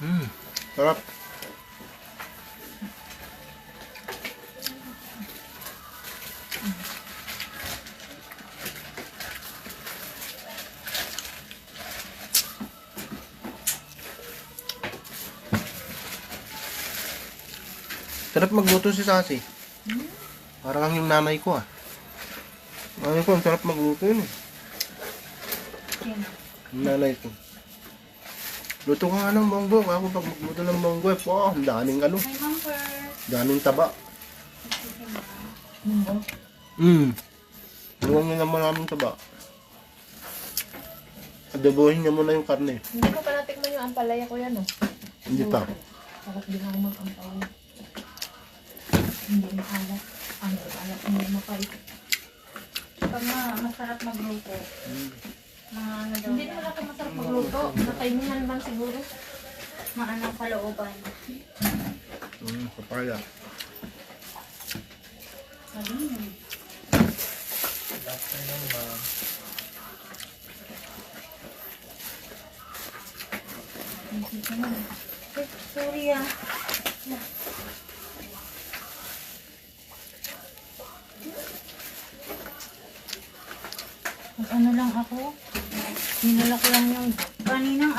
Hmm. Sarap. Sarap magluto si Sasi. Parang ang yung nanay ko ah. Nanay ko, ang sarap magluto yun eh. Nanay ko. Luto ka nga ng monggo. Ako pag magluto ng monggo eh, po, ang daming ano, daming taba. Munggo. Hmm. Luwang nila maraming taba. Adobohin niya muna yung karne. Hindi ko pa natikman yung ampalaya ko yan, oh. Hindi pa. Bakit di ako mag-ampalaya? Hindi maalat. Ano, alat hindi mapait. Pag ma masarap magluto. Mga ano daw. Hindi naman ako masarap magluto. Nakainihan man siguro. Maanang kalooban. Hmm, papaya. Sabi niya. Eh, Sorry ah. Mag ano lang ako. Hinula ko lang yung bunny ng